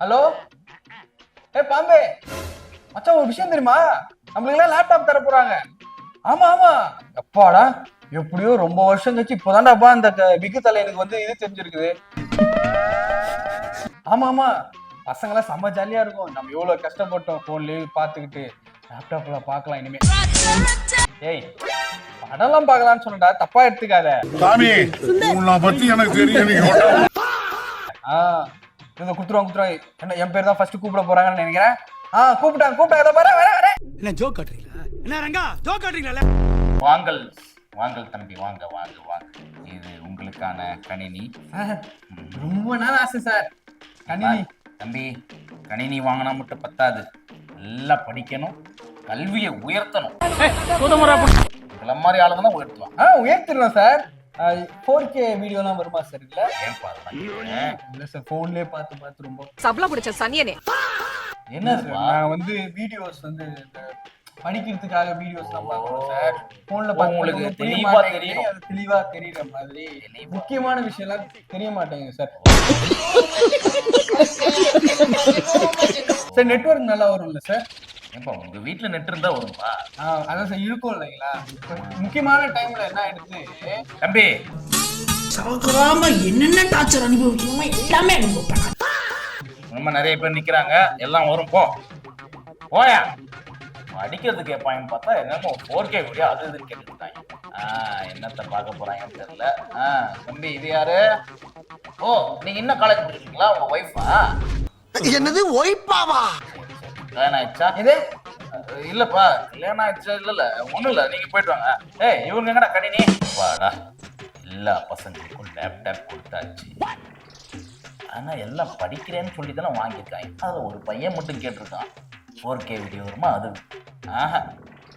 Hello? ஏ பாம்பே. மச்சான் ஒரு விஷயம் தெரியுமா? நம்மளுக்கு எல்லாம் லேப்டாப் தர போறாங்க. ஆமா ஆமா. அப்பாடா எப்படியோ ரொம்ப வருஷம் கழிச்சு இப்போதான்டாப்பா அந்த பிக்கு தலை எனக்கு வந்து இது தெரிஞ்சிருக்குது. ஆமா ஆமா. பசங்க எல்லாம் செம்ம ஜாலியா இருக்கும். நம்ம எவ்வளவு கஷ்டப்பட்டோம் போன்லயே பாத்துக்கிட்டு லேப்டாப்ல பார்க்கலாம் இனிமே. ஏய் படம்லாம் பார்க்கலாம்னு சொன்னடா தப்பா எடுத்துக்காத. சாமி உன்னை பத்தி எனக்கு தெரியும் ஆ. இதை குத்துருவாங்க குத்துருவாங்க என்ன என் பேர் தான் ஃபர்ஸ்ட் கூப்பிட போறாங்கன்னு நினைக்கிறேன். ஆ கூப்பிட்டாங்க கூப்பிட்டாங்க இதோ வரேன் வரேன் வரேன் என்ன ஜோக் காட்டுறீங்களா? என்ன ரங்கா ஜோக் காட்டுறீங்களா? வாங்கள் வாங்கள் தம்பி வாங்க வாங்க வாங்க. இது உங்களுக்கான கணினி. ரொம்ப நாள் ஆசை சார். கணினி. தம்பி கணினி வாங்கினா மட்டும் பத்தாது. நல்லா படிக்கணும் கல்வியை உயர்த்தணும். உங்களை மாதிரி ஆளுங்க தான் உயர்த்துவாங்க. ஆ உயர்த்திடலாம் சார். ஃபோர் கே வீடியோலாம் வருமா சார் இல்ல சார் போன்லயே பார்த்து பார்த்து ரொம்ப சபல பிடிச்ச சனியனே. என்னதுப்பா நான் வந்து வீடியோஸ் வந்து இந்த படிக்கிறதுக்காக வீடியோஸ் எல்லாம் பார்க்கணும் சார் போன்ல உங்களுக்கு தெளிவா அது தெரியற மாதிரி. முக்கியமான விஷயம் எல்லாம் தெரிய மாட்டேங்குது சார் சார் நெட்வொர்க் நல்லா வரும்ல சார் ஏன்பா உங்க வீட்டுல நெட் இருந்தா வரும்பா. ஆ, அதான் சார் இருக்கும் இல்லைங்களா? முக்கியமான டைம்ல என்ன ஆயிடுது தம்பி. சவகராம என்னென்ன டார்ச்சர் அனுபவிக்கணுமோ எல்லாமே அனுபவிப்பேன் ரொம்ப நிறைய பேர் நிக்கிறாங்க. எல்லாம் வரும் போ. போயா? அடிக்கிறது கேட்பாங்கன்னு பார்த்தா என்னமோ ஃபோர் கே வீடியோ அது இதுன்னு கேட்டுருக்காங்க ஆ என்னத்த பார்க்க போறாங்கன்னு தெரியல. ஆ தம்பி இது யாரு? ஓ நீங்க இன்னும் காலேஜ் படிக்கிறீங்களா உங்க ஒய்ஃபா என்னது ஒய்ப்பாவா கல்யாணம் ஆயிடுச்சா? இது? இல்லப்பா கல்யாணம் ஆயிடுச்சா? இல்ல இல்ல ஒண்ணும் இல்ல நீங்க போயிட்டு வாங்க. ஏய் இவங்க எங்கடா கணினி? வாடா எல்லா பசங்களுக்கும் லேப்டாப் கொடுத்தாச்சு. ஆனா எல்லாம் படிக்கிறேன்னு சொல்லி தானே வாங்கியிருக்காங்க. அதுல ஒரு பையன் மட்டும் கேட்டிருக்கான். ஃபோர் கே வீடியோ வருமா அது? ஆஹா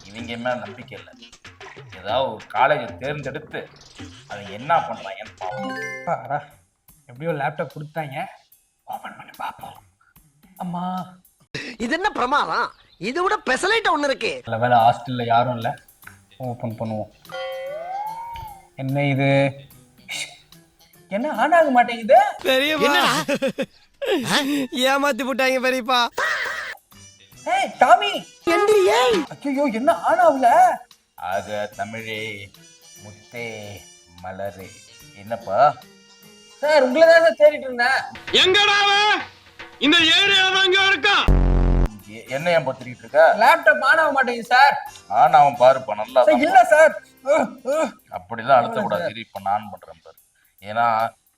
இவங்க மேல நம்பிக்கை இல்லை. ஏதாவது ஒரு காலேஜை தேர்ந்தெடுத்து அவங்க என்ன பண்றாங்கன்னு பார்ப்போம். எப்படியோ லேப்டாப் கொடுத்தாங்க. ஓபன் பண்ணி பார்ப்போம். அம்மா இது என்ன பிரமாதம்? இது விட பெசலைட் ஒண்ணு இருக்கு. நல்ல வேலை ஹாஸ்டல்ல யாரும் இல்ல. ஓபன் பண்ணுவோம். என்ன இது? என்ன ஆன் ஆக மாட்டேங்குது? பெரியப்பா ஏமாத்தி போட்டாங்க பெரியப்பா. ஏய் டாமி! ஐயோ என்ன ஆன் ஆகல? ஆக தமிழே முத்தே மலரே. என்னப்பா? சார் உங்களை தான் சார் தேடிட்டு இருந்தேன். எங்கடா இந்த ஏரியா தாங்க இருக்கான் என்ன ஏன் பத்திரிக்கிட்டு இருக்க? லேப்டாப் ஆன் ஆக மாட்டேங்குது சார் ஆனா அவன் பாருப்பா நல்லா இல்ல சார். அப்படிலாம் அழுத்தக்கூடாது இரு, இப்ப நான் பண்றேன் பாரு. ஏன்னா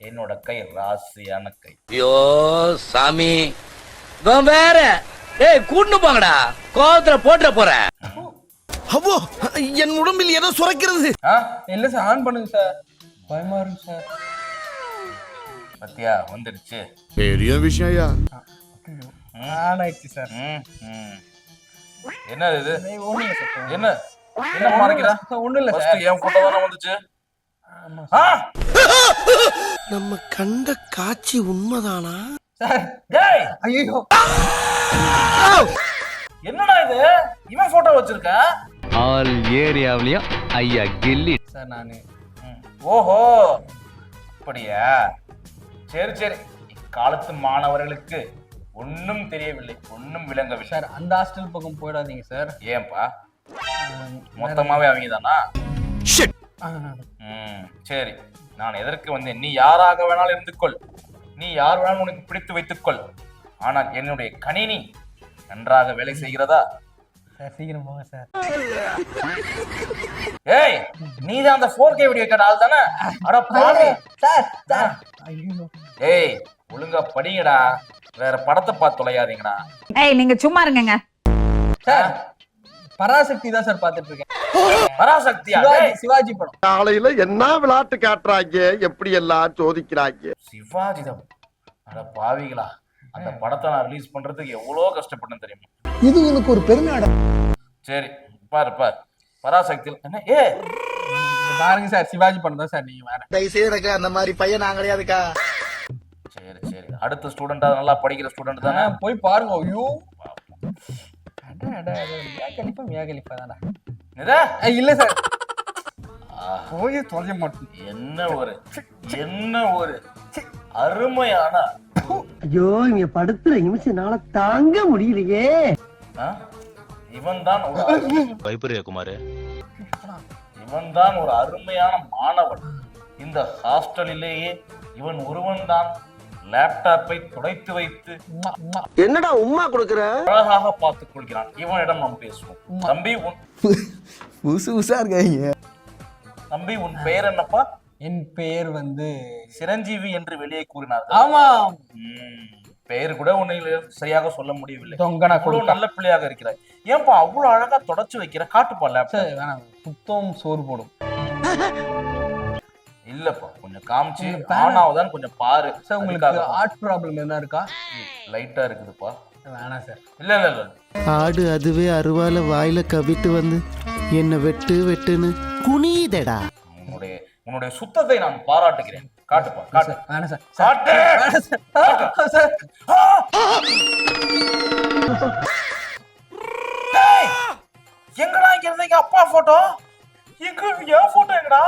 என்னோட கை ராசியான கை. ஐயோ சாமி. வேற. ஏய் கூட்டு போங்கடா. கோவத்துல போட்டுற போறேன் அவ்வோ என் உடம்பில் ஏதோ சுரக்கிறது. இல்ல சார் ஆன் பண்ணுங்க சார் பயமா இருக்கு சார் பத்தியா வந்துடுச்சு பெரிய விஷயம் ஐயா. ஆன் ஆயிடுச்சு சார். என்னது இது? என்ன? என்ன மறைக்கிறா? இல்ல First சார். என் தானே வந்துச்சு. ஆ? நம்ம கண்ட காட்சி உண்மைதானா? சார் டேய்! ஐயோ என்னடா இது? இவன் போட்டோ வச்சிருக்க? ஆல் ஏரியாவிலயும் ஐயா கில்லி. சார் நானு. ஓஹோ! அப்படியா? சரி சரி. இக்காலத்து மாணவர்களுக்கு ஒண்ணும் தெரியவில்லை ஒண்ணும் விளங்கவில்லை சார் அந்த ஹாஸ்டல் பக்கம் போயிடாதீங்க சார். ஏன்பா? மொத்தமாவே அவங்க தானா சரி. நான் எதற்கு வந்தேன்? நீ யாராக வேணாலும் இருந்து கொள் நீ யார் வேணாலும் உனக்கு பிடித்து வைத்துக்கொள். ஆனால் என்னுடைய கணினி நன்றாக வேலை செய்கிறதா? சார் சீக்கிரம் போங்க சார். ஏய் நீ தான் அந்த ஃபோர் கே வீடியோ கேட்ட ஆள் தானே? அட பாவி. சார் சார் ஐயோ ஏய் ஒழுங்கா படிங்கடா. வேற படத்தை பார்த்து தொலையாதீங்கடா. ஏய் நீங்க சும்மா இருங்கங்க. சார் பராசக்தி தான் சார் பார்த்துட்டு இருக்கேன். பராசக்தியா? சிவாஜி சிவாஜி படம். காலையில என்ன விளையாட்டு காட்டுறாங்க? எப்படி எல்லாம் சோதிக்கிறாங்க? சிவாஜி தான். அட பாவிகளா. அந்த படத்தை நான் ரிலீஸ் பண்றதுக்கு எவ்வளோ கஷ்டப்பட்டேன் தெரியுமா? இது உனக்கு ஒரு பெருமையாடா சரி பாரு பாரு. பராசக்தி என்ன? ஏ! பாருங்க சார் சிவாஜி படம் தான் சார் நீங்க வேற. தயவுசெய்து எனக்கு அந்த மாதிரி பையன் நான் கிடையாதுக்கா. அடுத்த ஸ்டூடெண்டா நல்லா படிக்கிற ஸ்டூடெண்ட் தானே? போய் பாருங்க ஐயோ. அட, அட, அட, மியா கலிப்பா மியா கலிப்பா தானே இல்ல சார். போய் மாட்டேன். என்ன ஒரு என்ன ஒரு அருமையான ஐயோ இங்க படுத்துற நிமிஷம்னால தாங்க முடியலையே. இவன் தான் ஒரு பயப்படுறியா குமாரு? இவன் தான் ஒரு அருமையான மாணவன். இந்த ஹாஸ்டலிலேயே இவன் ஒருவன் தான் லேப்டாப்பை துடைத்து வைத்து என்னடா உம்மா கொடுக்குற? அழகாக பார்த்துக் கொள்கிறான் இவனிடம் நாம் பேசுவோம். தம்பி உன் புதுசு புதுசா இருக்காங்க. தம்பி உன் பெயர் என்னப்பா? என் பெயர் வந்து சிரஞ்சீவி என்று வெளியே கூறினார்கள். ஆமா பெயர் கூட உன்னை சரியாக சொல்ல முடியவில்லை. தொங்கனா கொடுத்தா. நல்ல பிள்ளையாக இருக்கிறாய். ஏன்பா அவ்வளவு அழகா தொடச்சு வைக்கிற? காட்டுப்பா லேப்டாப் வேணாம். புத்தம் சோறு போடும். இல்லப்பா கொஞ்சம் காமிச்சு பேர- ஆனாவதான் கொஞ்சம் பாரு. சார் உங்களுக்கு ஆர்ட் ப்ராப்ளம் என்ன இருக்கா? லைட்டா இருக்குதுப்பா. வேணாம் சார். இல்ல இல்ல இல்ல. ஆடு அதுவே அருவால வாயில கவிட்டு வந்து என்ன வெட்டு வெட்டுன்னு குனியுதடா. உன்னுடைய உன்னுடைய சுத்தத்தை நான் பாராட்டுகிறேன். காட்டுப்பா காட்டு. சார். வேணாம் சார். காட்டு! வேணாம் சார். எங்கடா இங்க இருந்தீங்க? அப்பா போட்டோ எங்க என் போட்டோ எங்கடா?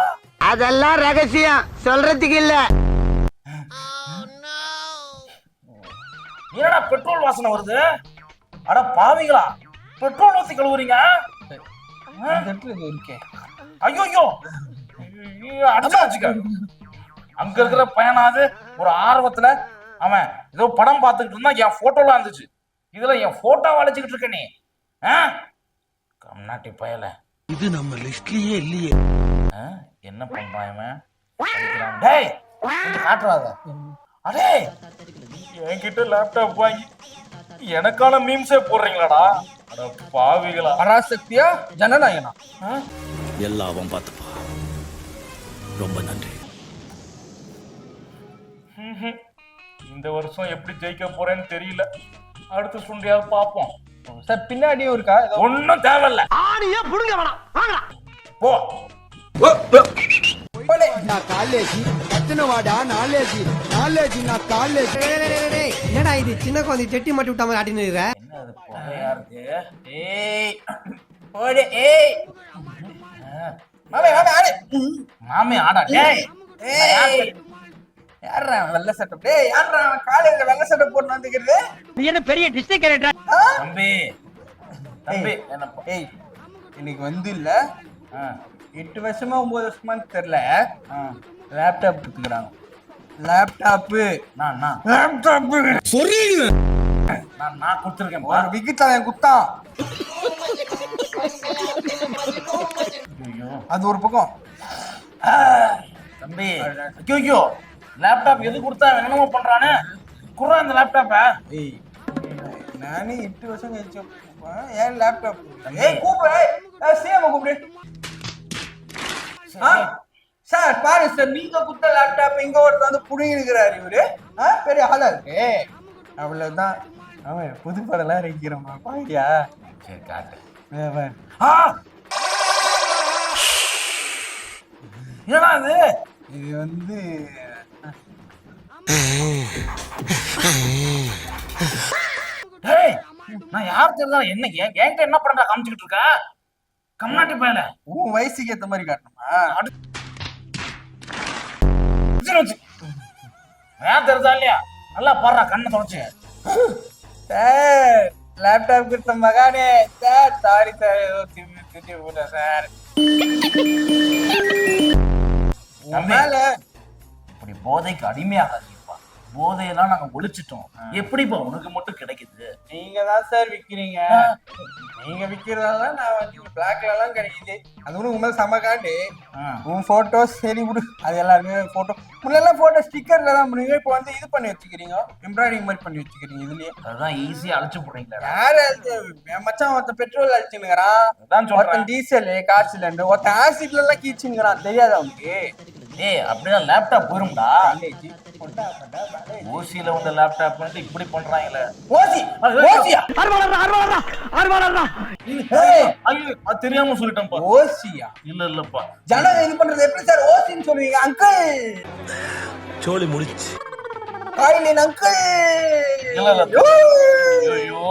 அதெல்லாம் ரகசியம். சொல்றதுக்கு இல்ல. என்னடா பெட்ரோல் வாசனை வருது? அட பாவிங்களா பெட்ரோல் ஊத்தி கழுவுறீங்க? ஐயோ ஐயோ அங்க இருக்கிற பையனாவது ஒரு ஆர்வத்துல அவன் ஏதோ படம் பார்த்துக்கிட்டு இருந்தா என் போட்டோலாம் இருந்துச்சு இதுல என் போட்டோ வளைச்சுக்கிட்டு இருக்க நீ? கம்நாட்டி பயல. இது நம்ம லிஸ்ட்லயே இல்லையே. ஆ? என்ன பண்றான் இவன். டேய் காட்டுறாத. அடே என்கிட்ட லேப்டாப் வாங்கி எனக்கான மீம்ஸே போடுறீங்களாடா? அட பாவிகளா. பராசக்தியா ஜனநாயகனா? ஆ? எல்லாம் அவன் பார்த்துப்பா. ரொம்ப நன்றி. இந்த வருஷம் எப்படி ஜெயிக்க போறேன்னு தெரியல. அடுத்த சுண்டியாவது பார்ப்போம். சார் பின்னாடியும் இருக்கா ஒன்னும் தேவையில்ல. ஆணியா புடுங்க வேணாம். வாங்கடா. போ. என்னடா இது? சின்ன குழந்தை செட்டி மாட்டி விட்ட மாதிரி ஆட்டின்னு என்ன அது புகையா இருக்கு? ஏய். போடு ஏய். ஆ. மாமே ஆடு. மாமி ஆடா டேய். ஏய். யாரா வெள்ளை சட்டை? டேய் யாரா காலையில வெள்ளை சட்டை போட்டு வந்துக்கிறது நீ என்ன பெரிய டிஸ்ட்ரிக்ட் கேரக்டர் தம்பி தம்பி என்னப்பா ஏய் இன்னைக்கு வந்து இல்ல. ஆ, எட்டு வருஷமா ஒன்பது வருஷமான்னு தெரியல. ஆ. லேப்டாப் எடுத்துக்கிறாங்க. லேப்டாப்பு நான் நான். லேப்டாப்பு நான் நான் கொடுத்துருக்கேன் ஒரு விக்கித்தலை குத்தான் ஐயோ. அது ஒரு பக்கம். தம்பி ஐயோ. லேப்டாப் எது கொடுத்தா என்னமோ பண்றானே? குறா இந்த லேப்டாப்ப ஏய் நானே எட்டு வருஷம் கழிச்சு ஏன் லேப்டாப் ஏய் கூப்பிடு சிஎம் கூப்பிடு? சார். பாரு சார் நீங்க குத்த லேப்டாப் இங்க ஒருத்தர் வந்து புடுங்கி இருக்கிறாரு இவரு பெரிய ஆளா இருக்கு அவ்வளவுதான். அவன் புது படம்லாம் இருக்கிறோமா பாக்கியா சரி காட்டு. ஆ! என்னடா இது? இது வந்து நான் யார் தெரிஞ்சா என்ன என்- என்கிட்ட என்ன பண்றா காமிச்சுக்கிட்டு இருக்க? கம்நாட்டி பயல. உன் வயசுக்கு ஏத்த மாதிரி காட்டணுமா? ஏன் தெரிஞ்சா இல்லையா? நல்லா பாடுறா கண்ணை தொடச்சு. சார் லேப்டாப் கொடுத்த மகானே. சார் சாரி சார் ஏதோ திம்மி திட்டி போட்டேன் சார். உன் மேல இப்படி போதைக்கு அடிமையாகாதீங்கப்பா. போதையெல்லாம் நாங்க ஒழிச்சிட்டோம். எப்படிப்பா உனக்கு மட்டும் கிடைக்குது? நீங்க தான் சார் விக்கிறீங்க. நீங்க விக்கிறதால நான் பிளாக்ல எல்லாம் கிடைக்குது. அது கூட உங்க மேல செம காண்டு ஆ. உன் போட்டோ சரி விடு. அது எல்லாருமே போட்டோ முன்னெல்லாம் போட்டோ ஸ்டிக்கர்ல தான் பண்ணுவீங்க. இப்போ வந்து இது பண்ணி வச்சுக்கிறீங்க. எம்ப்ராய்டிங் மாதிரி பண்ணி வச்சுக்கிறீங்க இதுலயே. அதுதான் ஈஸியா அழைச்சு போடுறீங்களா. யாரு? என் மச்சான் ஒருத்தன் பெட்ரோல் அதான் சொல்றேன். ஒருத்தன் டீசல் காசு சிலிண்டர் ஒருத்தன் ஆசிட்ல எல்லாம் கீச்சுங்கிறான் தெரியாதா உனக்கு? ஏய் அப்படின்னா லேப்டாப் போயிரும்டா. ஓசியில வந்த லேப்டாப் வந்து இப்படி பண்றாங்களே. ஓசி ஓசியா? அருவாளர்டா அருவாளர்டா ஏய், ஐயோ அது தெரியாம சொல்லிட்டேன்ப்பா. ஓசியா? இல்ல இல்லப்பா. ஜனங்க இது பண்றது எப்படி சார்? ஓசின்னு சொல்லுவீங்க அங்கிள் சோழி முடிச்சு. காயிலின் அங்கிள் இல்ல, இல்ல. ஐயோ.